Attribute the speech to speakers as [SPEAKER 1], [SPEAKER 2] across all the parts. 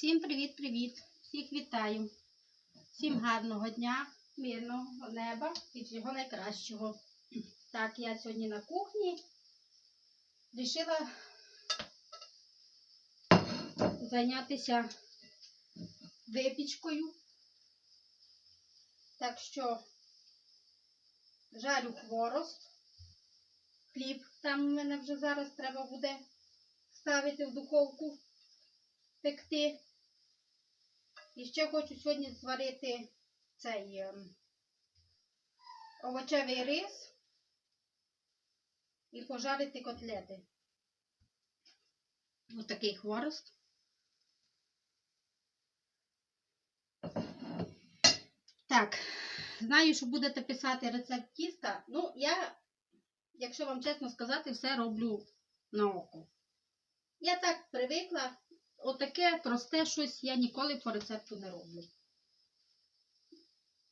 [SPEAKER 1] Всім привіт-привіт! Всіх вітаю! Всім гарного дня, мирного неба і всього найкращого. Так, я сьогодні на кухні вирішила зайнятися випічкою. Так що жарю хворост. Хліб там у мене вже зараз треба буде ставити в духовку пекти. І ще хочу сьогодні зварити цей ем, овочевий рис і пожарити котлети. Ось такий хворост. Так, знаю, що будете писати рецепт тіста. Ну, я, якщо вам чесно сказати, все роблю на око. Я так привикла, отаке просте щось я ніколи по рецепту не роблю.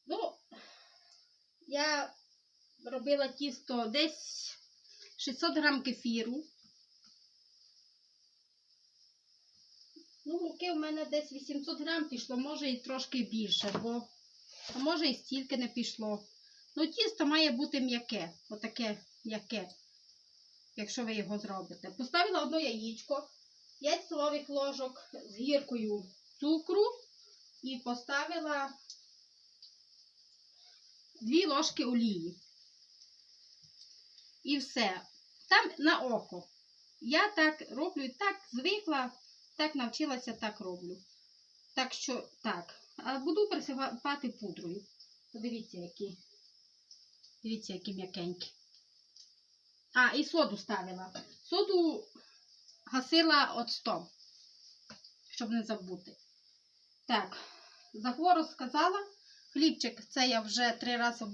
[SPEAKER 1] Ну, я робила тісто десь 600 грам кефіру. Ну, муки в мене десь 800 грам пішло, може і трошки більше, бо а може і стільки не пішло. Ну, тісто має бути м'яке, отаке м'яке, якщо ви його зробите. Поставила одне яєчко, 5 столових ложок з гіркою цукру і поставила 2 ложки олії. І все. Там на око. Я так роблю так звикла, так навчилася, так роблю. Так що так. А буду присипати пудрою. Подивіться, які. Дивіться, які м'якенькі. А, і соду ставила. Соду гасила оцтом, щоб не забути. Так, за хворост сказала. Хлібчик це я вже три рази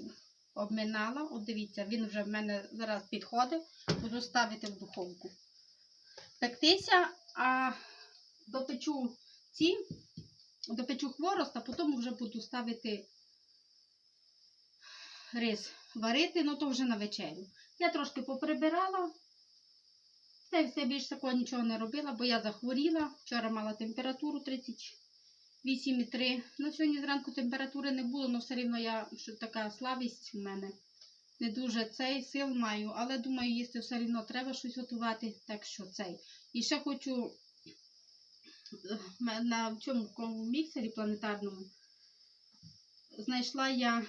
[SPEAKER 1] обминала. От дивіться, він вже в мене зараз підходить. Буду ставити в духовку. Пектися, а допечу ці, допечу хворост, а потім вже буду ставити рис варити, ну то вже на вечерю. Я трошки поприбирала. Та все більше такого нічого не робила, бо я захворіла. Вчора мала температуру 38,3. Ну, сьогодні зранку температури не було, але все рівно я що така слабість в мене. Не дуже цей сил маю, але думаю, їсти все рівно треба щось готувати. Так що цей. І ще хочу е, на цьому міксері планетарному знайшла я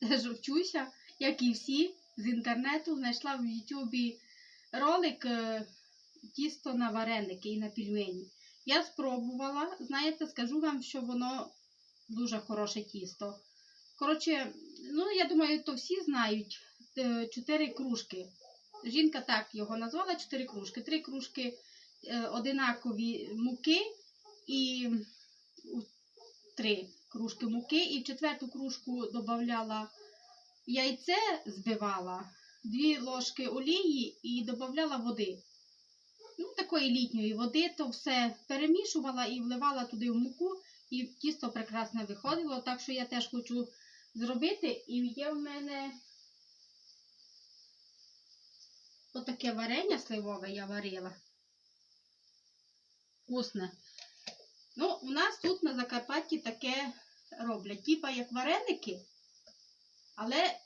[SPEAKER 1] теж вчуся, як і всі, з інтернету, знайшла в Ютубі ролик е, тісто на вареники і на пельмені. Я спробувала, знаєте, скажу вам, що воно дуже хороше тісто. Коротше, ну, я думаю, то всі знають е, чотири кружки. Жінка так його назвала чотири кружки. Три кружки е, одинакові муки і три кружки муки. І в четверту кружку додавала яйце, збивала, дві ложки олії і додавала води. Ну, такої літньої води, то все перемішувала і вливала туди в муку, і тісто прекрасно виходило. Так що я теж хочу зробити. І є в мене отаке варення сливове я варила. Вкусне. Ну, у нас тут на Закарпатті таке роблять. Типа як вареники, але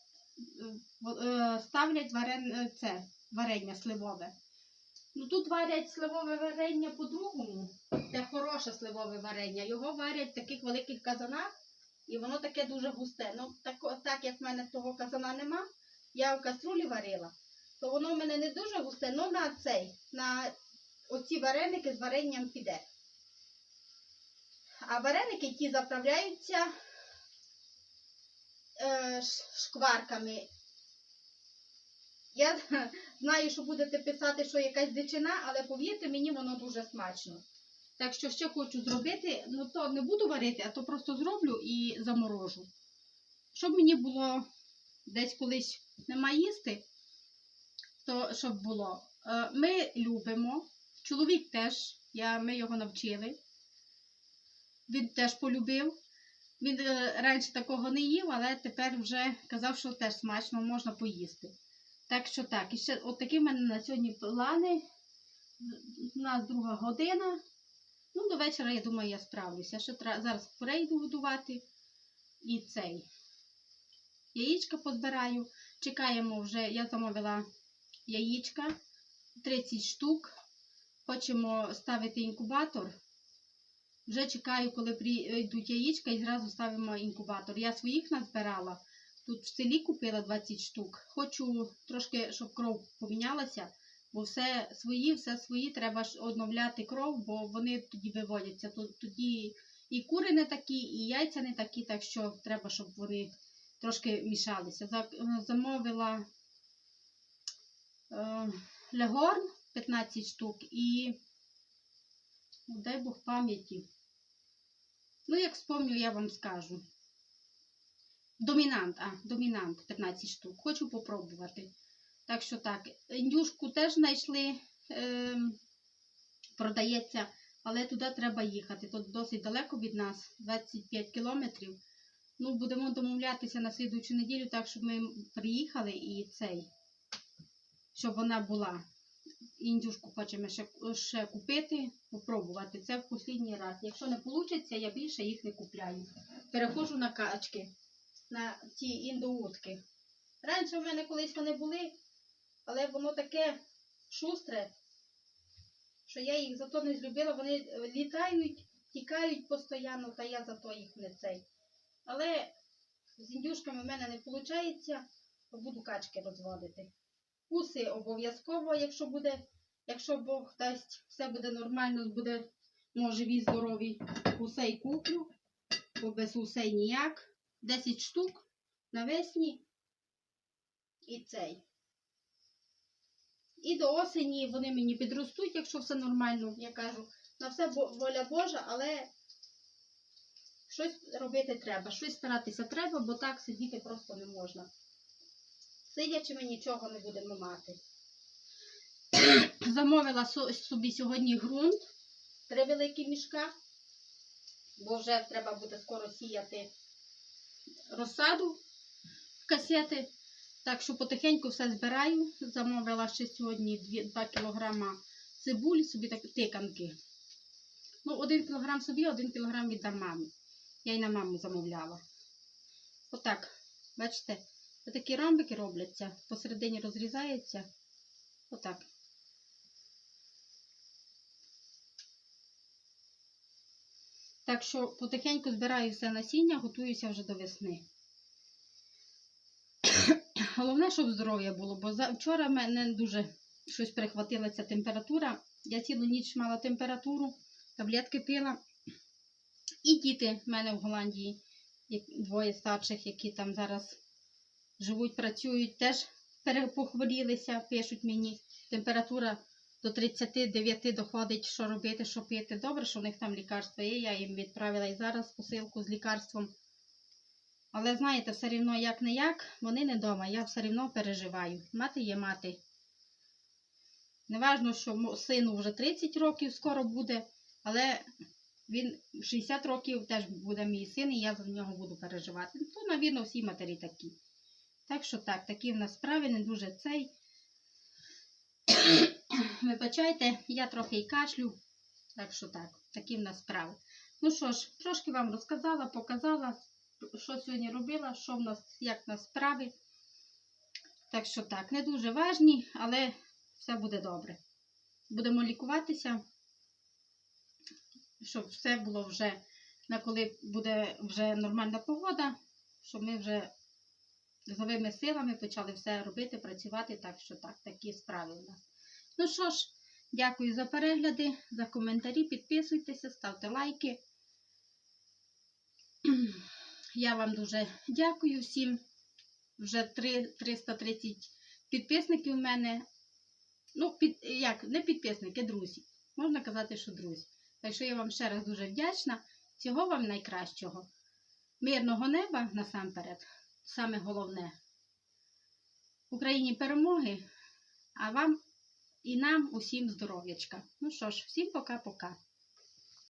[SPEAKER 1] ставлять варен... е, це, варення сливове. Ну тут варять сливове варення по-другому. Це хороше сливове варення. Його варять в таких великих казанах, і воно таке дуже густе. Ну, так, так як в мене того казана нема, я в каструлі варила, то воно в мене не дуже густе, але на цей, на оці вареники з варенням піде. А вареники ті заправляються е, шкварками. Я знаю, що будете писати, що якась дичина, але повірте, мені воно дуже смачно. Так що ще хочу зробити, ну то не буду варити, а то просто зроблю і заморожу. Щоб мені було десь колись нема їсти, то щоб було. Е, Ми любимо, чоловік теж, ми його навчили. Він теж полюбив. Він е, раніше такого не їв, але тепер вже казав, що теж смачно можна поїсти. Так що так, і ще от такі в мене на сьогодні плани. У нас друга година. Ну, до вечора, я думаю, я справлюся. Ще зараз курей йду годувати і цей. Яєчка позбираю. Чекаємо вже, я замовила яєчка 30 штук. Хочемо ставити інкубатор. Вже чекаю, коли прийдуть яєчка і зразу ставимо інкубатор. Я своїх назбирала. Тут в селі купила 20 штук. Хочу трошки, щоб кров помінялася, бо все свої, все свої, треба ж оновляти кров, бо вони тоді виводяться. Тоді і кури не такі, і яйця не такі, так що треба, щоб вони трошки мішалися. Е, Замовила е, легорн 15 штук і дай Бог пам'яті. Ну, як вспомню, я вам скажу. Домінант, а, домінант 15 штук. Хочу попробувати. Так що так, індюшку теж знайшли, ем, продається, але туди треба їхати. Тут досить далеко від нас, 25 кілометрів. Ну, будемо домовлятися на слідуючу неділю, так, щоб ми приїхали і цей, щоб вона була. Індюшку хочемо ще, ще купити, попробувати. Це в останній раз. Якщо не вийде, я більше їх не купляю. Переходжу на качки, на ті індоутки. Раніше в мене колись вони були, але воно таке шустре, що я їх зато не злюбила. Вони літають, тікають постійно, та я зато їх не цей. Але з індюшками в мене не виходить, буду качки розводити. Уси обов'язково, якщо буде, якщо Бог дасть, все буде нормально, буде, може, живі здорові. Усей куплю, бо без усей ніяк. 10 штук навесні і цей. І до осені вони мені підростуть, якщо все нормально, я кажу. На все воля Божа, але щось робити треба, щось старатися треба, бо так сидіти просто не можна. Сидячи ми нічого не будемо мати. Замовила собі сьогодні ґрунт, три великі мішка, бо вже треба буде скоро сіяти розсаду в касети. Так що потихеньку все збираю. Замовила ще сьогодні 2 кг цибулі, собі так тиканки. Ну, 1 кг собі, 1 кг віддам мамі. Я й на маму замовляла. Отак, бачите, такі ромбики робляться, посередині розрізається. Отак. Так що потихеньку збираю все насіння, готуюся вже до весни. Головне, щоб здоров'я було, бо вчора мене дуже щось перехватила ця температура. Я цілу ніч мала температуру, таблетки пила. І діти в мене в Голландії, двоє старших, які там зараз живуть, працюють, теж перепохворілися, пишуть мені. Температура до 39 доходить, що робити, що пити. Добре, що в них там лікарство є. Я їм відправила і зараз посилку з лікарством. Але знаєте, все рівно як не як, вони не вдома, я все рівно переживаю. Мати є мати. Неважно, що сину вже 30 років скоро буде, але він 60 років теж буде мій син, і я за нього буду переживати. Ну, навірно, всі матері такі. Так що так, такі в нас справи, не дуже цей. Вибачайте, я трохи і кашлю. Так що так, такі в нас справи. Ну що ж, трошки вам розказала, показала, що сьогодні робила, що в нас, як в нас справи. Так що так, не дуже важні, але все буде добре. Будемо лікуватися, щоб все було вже, на коли буде вже нормальна погода, щоб ми вже новими силами почали все робити, працювати. Так що так, такі справи у нас. Ну що ж, дякую за перегляди, за коментарі, підписуйтеся, ставте лайки. Я вам дуже дякую всім. Вже три- 330 підписників у мене. Ну, під, як, не підписники, друзі. Можна казати, що друзі. Так що я вам ще раз дуже вдячна. Всього вам найкращого. Мирного неба насамперед. Саме головне. Україні перемоги, а вам і нам усім здоров'ячка. Ну що ж, всім пока-пока.